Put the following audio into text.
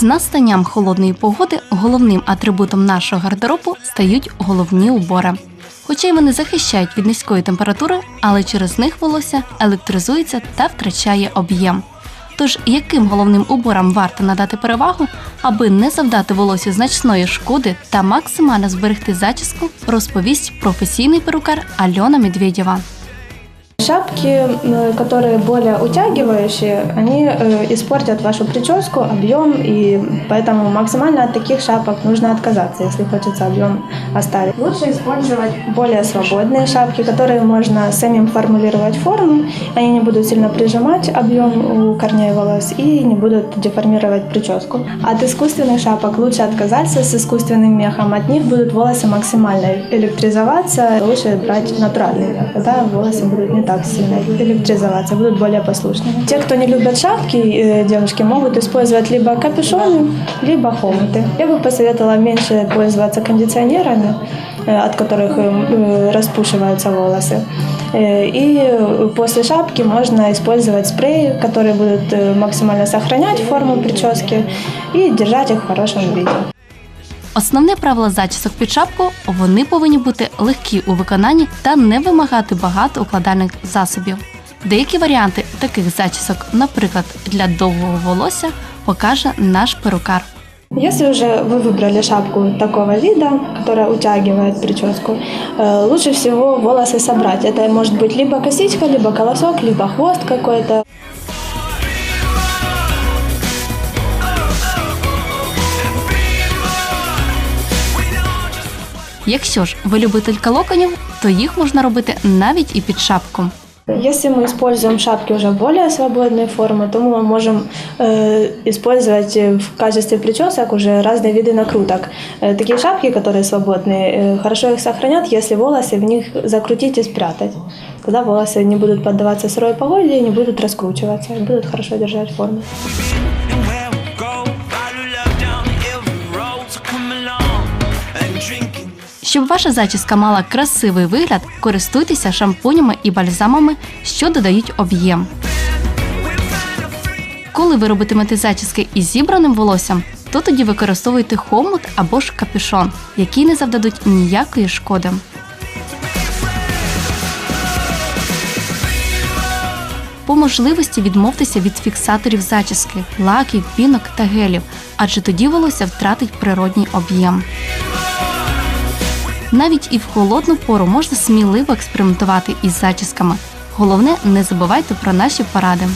З настанням холодної погоди головним атрибутом нашого гардеробу стають головні убори. Хоча й вони захищають від низької температури, але через них волосся електризується та втрачає об'єм. Тож яким головним уборам варто надати перевагу, аби не завдати волосю значної шкоди та максимально зберегти зачіску, розповість професійний перукар Альона Медведєва. Шапки, э, которые более утягивающие, они э, испортят вашу прическу, объем, и поэтому максимально от таких шапок нужно отказаться, если хочется объем оставить. Лучше использовать более свободные шапки, которые можно самим формулировать форму, они не будут сильно прижимать объем у корней волос и не будут деформировать прическу. От искусственных шапок лучше отказаться с искусственным мехом, от них будут волосы максимально электризоваться, лучше брать натуральный мех, тогда волосы будут не так сильно электризоваться, будут более послушными. Те, кто не любят шапки, э, девушки могут использовать либо капюшоны, либо хомуты. Я бы посоветовала меньше пользоваться кондиционерами, э, от которых э, распушиваются волосы. И после шапки можно использовать спреи, которые будут максимально сохранять форму прически и держать их в хорошем виде. Основне правило зачісок під шапку вони повинні бути легкі у виконанні та не вимагати багато укладальних засобів. Деякі варіанти таких зачісок, наприклад, для довгого волосся, покаже наш перукар. Если уже вы выбрали шапку такого вида, которая утягивает прическу, э, лучше всего волосы собрать. Это может быть либо косичка, либо колосок, либо хвост какой-то. Якщо ж ви любителька локонів, то їх можна робити навіть і під шапку. Если мы используем шапки уже более свободной формы, то мы можем э, использовать э, в качестве причесок уже разные виды накруток. Э, такие шапки, которые свободные, э, хорошо их сохранят, если волосы в них закрутить и спрятать. Тогда волосы не будут поддаваться сырой погоде и не будут раскручиваться, и будут хорошо держать форму. Щоб ваша зачіска мала красивий вигляд, користуйтеся шампунями і бальзамами, що додають об'єм. Коли ви робитимете зачіски із зібраним волоссям, то тоді використовуйте хомут або ж капюшон, які не завдадуть ніякої шкоди. По можливості відмовтеся від фіксаторів зачіски, лаків, пінок та гелів, адже тоді волосся втратить природній об'єм. Навіть і в холодну пору можна сміливо експериментувати із зачісками. Головне, не забувайте про наші поради.